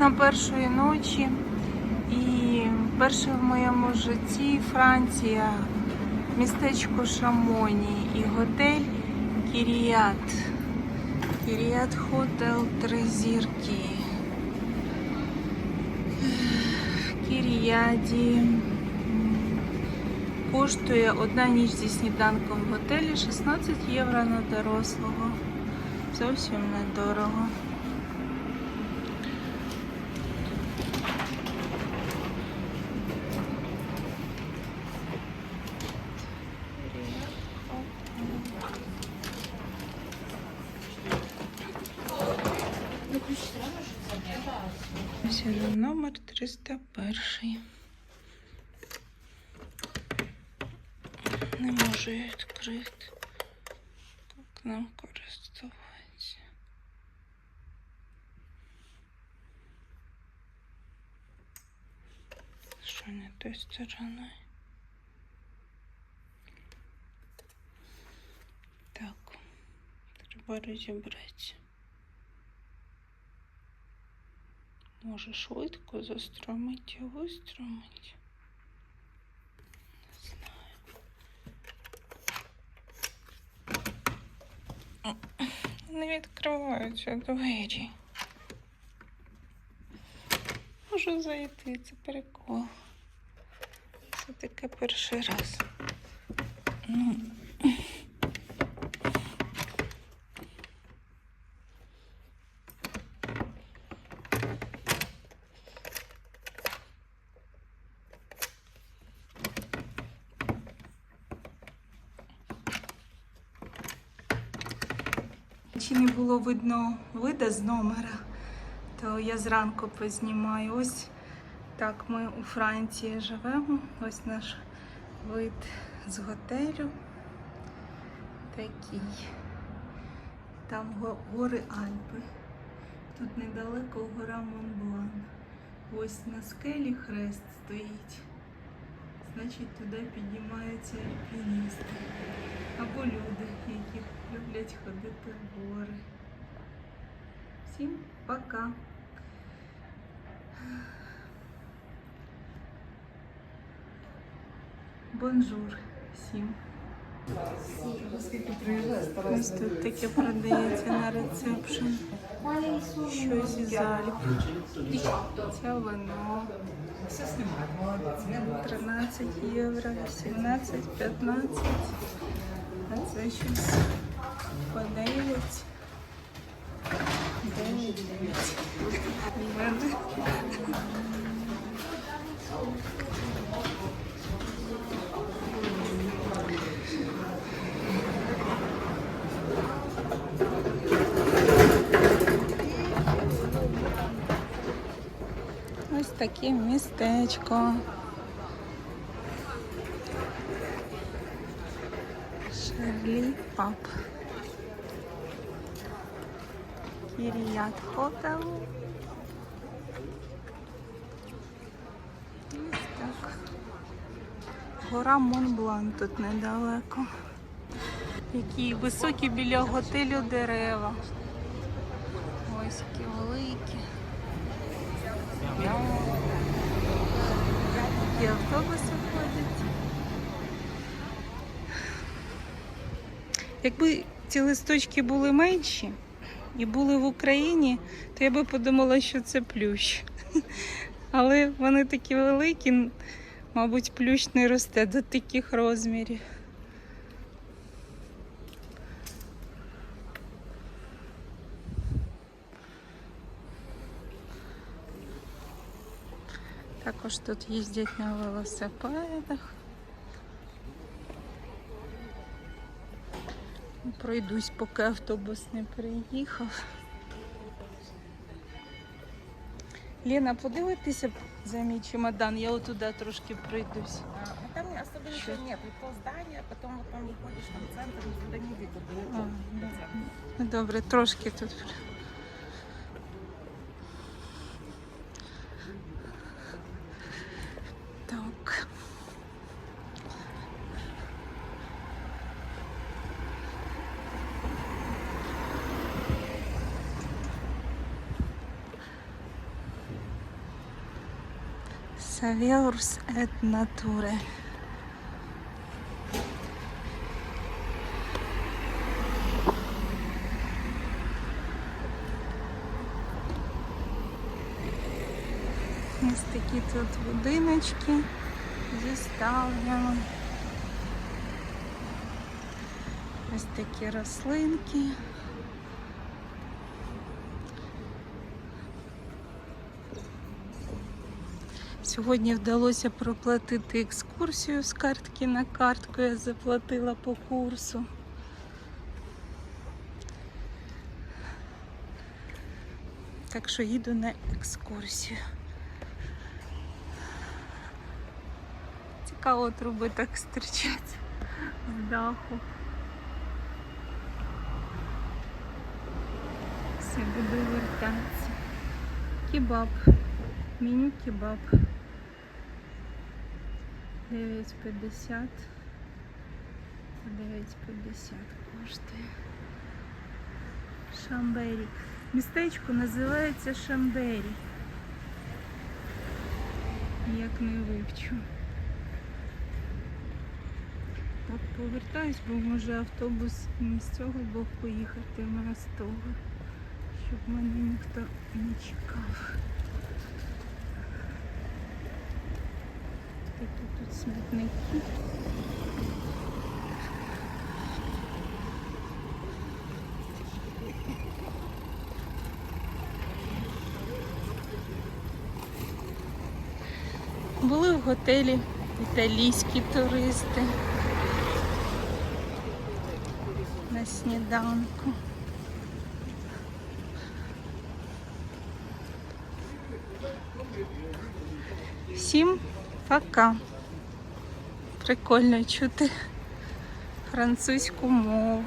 на першої ночі. І перше в моєму житті Франція, містечко Шамоні і готель Кіріят. Кіріат Хотел Три зірки. В Кіріяді коштує одна ніч зі сніданком в готелі 16 євро на дорослого. Зовсім недорого. Сюди номер 301. Не можу її відкрити. Як нам користуватися? Що не той стороною? Так, треба розібратися. Може швидко застромить і вистромить. Не знаю. Не відкриваються двері. Можу зайти, це прикол. Це таке перший раз. Ну. Чи не було видно вида з номера, то я зранку познімаю. Ось так ми у Франції живемо. Ось наш вид з готелю. Такий. Там гори Альпи. Тут недалеко гора Монблан. Ось на скелі хрест стоїть. Значить, туди піднімаються альпіністи. Або люди, які люблять ходити в гори. Всім пока. Бонжур всім. Ось тут таке продається на рецепшн. Щось із Альп. Це вино. 13 євро, 17, 15. А це щось по 9. 9, 9. У мене. Ось таке містечко. Шерлі Паб. Кіріят Хотел. Ось так. Гора Монблан тут недалеко. Які високі біля готелю дерева. Ось які великі. Які автобуси виходить. Якби ці листочки були менші і були в Україні, то я би подумала, що це плющ. Але вони такі великі, мабуть, плющ не росте до таких розмірів. Також тут їздять на велосипедах. Пройдусь, поки автобус не приїхав. Лена, подивитися за мій чемодан, я отуда трошки пройдусь. А, там особо ничего нет. И то здание, потом вот там выходишь там центр, никуда не видно. Ну, Добре, трошки тут. Так. Saveurus et Nature. Ось такі тут будиночки зі ставлями. Ось такі рослинки. Сьогодні вдалося проплатити екскурсію з картки на картку. Я заплатила по курсу. Так що їду на екскурсію. Цікаво труби так стирчать з даху. Все, буду вертатися. Кебаб. Меню кебаб. 9,50. 9,50 коштує. Шамбері. Містечко називається Шамбері. Як не вивчу. Так, повертаюсь, бо може автобус не з цього боку поїхати, а з того, щоб мене ніхто не чекав. Такі тут смітники. Були в готелі італійські туристи на сніданку. Всім пока. Прикольно чути французьку мову.